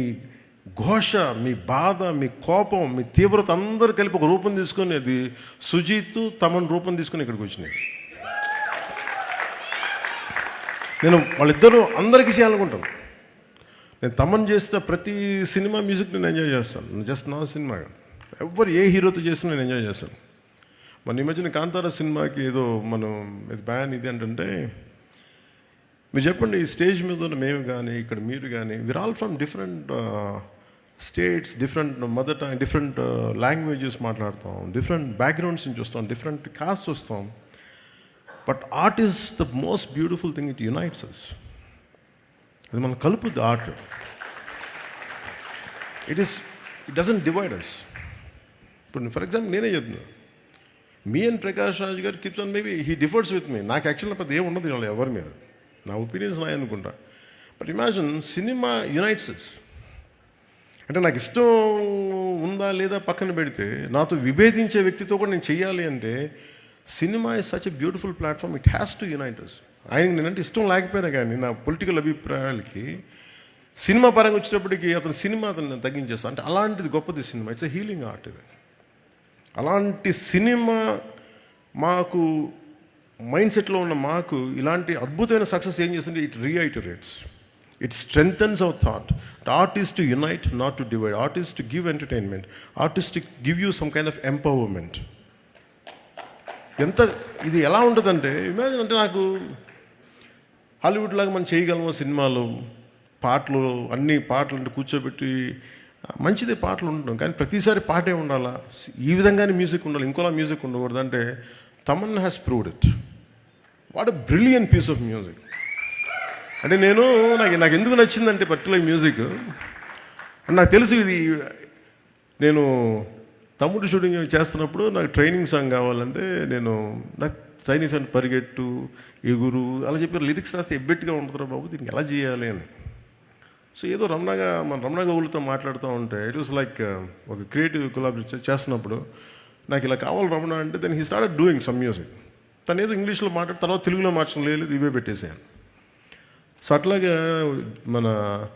మీ ఘోష మీ బాధ మీ కోపం మీ తీవ్రత అందరూ కలిపి ఒక రూపం తీసుకొని అది సుజీత్ తమన్ రూపం తీసుకొని ఇక్కడికి వచ్చినాయి నేను వాళ్ళిద్దరూ అందరికీ చేయాలనుకుంటాను నేను తమన్ చేసిన ప్రతి సినిమా మ్యూజిక్ నేను ఎంజాయ్ చేస్తాను. జస్ట్ నా సినిమా ఎవరు ఏ హీరోతో చేసినా నేను ఎంజాయ్ చేస్తాను. మన ఈ మధ్యన కాంతార సినిమాకి ఏదో మనం ఇది బ్యాన్ ఇది ఏంటంటే మీరు చెప్పండి ఈ స్టేజ్ మీద ఉన్న మేము కానీ ఇక్కడ మీరు కానీ we're all from different states different mother tongue different languages మాట్లాడతాం డిఫరెంట్ బ్యాక్గ్రౌండ్స్ నుంచి వస్తాం డిఫరెంట్ కాస్ట్ వస్తాం. But art is the most beautiful thing it unites us అది మనం కలుపుద్ది art it is it doesn't divide us ఇప్పుడు for example నేనే చెప్తున్నా. మీ and Prakash Raj garu keeps on maybe he differs with me నాకు యాక్చువల్గా పెద్ద ఏమి ఉండదు వాళ్ళు ఎవరి మీద. నా ఒపీనియన్స్ నాయ అనుకుంటా. బట్ ఇమాజిన్ సినిమా యునైట్స్ అంటే నాకు ఇష్టం ఉందా లేదా పక్కన పెడితే నాతో విభేదించే వ్యక్తితో కూడా నేను చెయ్యాలి అంటే cinema is such a beautiful platform it has to uniters ఆయనకి నేనంటే ఇష్టం లేకపోయినా కానీ నా పొలిటికల్ అభిప్రాయాలకి సినిమా పరంగా వచ్చినప్పటికీ అతను సినిమా అతను తగ్గించేస్తాను అంటే అలాంటిది గొప్పది cinema it's a healing art ఇది. అలాంటి సినిమా మాకు మైండ్ సెట్లో ఉన్న మాకు ఇలాంటి అద్భుతమైన సక్సెస్ ఏం చేస్తుంది it reiterates it strengthens our thought artist to unite not to divide artist to give entertainment artist to give you some kind of empowerment ఎంత ఇది ఎలా ఉంటుందంటే ఇమాజిన్ అంటే నాకు హాలీవుడ్ లాగా మనం చేయగలము సినిమాలు? పాటలు అన్ని పాటలు అంటే కూర్చోబెట్టి మంచిదే పాటలు ఉండడం. కానీ ప్రతిసారి పాటే ఉండాలా? ఈ విధంగానే మ్యూజిక్ ఉండాలి. ఇంకోలా మ్యూజిక్ ఉండకూడదు. అంటే Thaman has proved it what a brilliant piece of music అంటే నేను నాకు నాకు ఎందుకు నచ్చిందంటే పర్టికులర్ మ్యూజిక్ నాకు తెలుసు ఇది నేను తమ్ముడు షూటింగ్ చేస్తున్నప్పుడు నాకు ట్రైనింగ్ సాంగ్ కావాలంటే నేను నాకు ట్రైనింగ్ సాంగ్ పరిగెట్టు ఎగురు అలా చెప్పి లిరిక్స్ రాస్తే ఎబ్బెట్టుగా ఉంటుందిరా బాబు దీనికి ఎలా చేయాలి అని. సో ఏదో రమణగా మన రమణ గౌలుతో మాట్లాడుతూ ఉంటే ఇట్ వాస్ లైక్ ఒక క్రియేటివ్ కొలాబరేషన్ చేస్తున్నప్పుడు నాకు ఇలా కావాలి రమణ అంటే then he start doing some music తను ఏదో ఇంగ్లీష్లో మాట్లాడి తర్వాత తెలుగులో మార్చడం లేదు ఇవే పెట్టేసాను సో అట్లాగే మన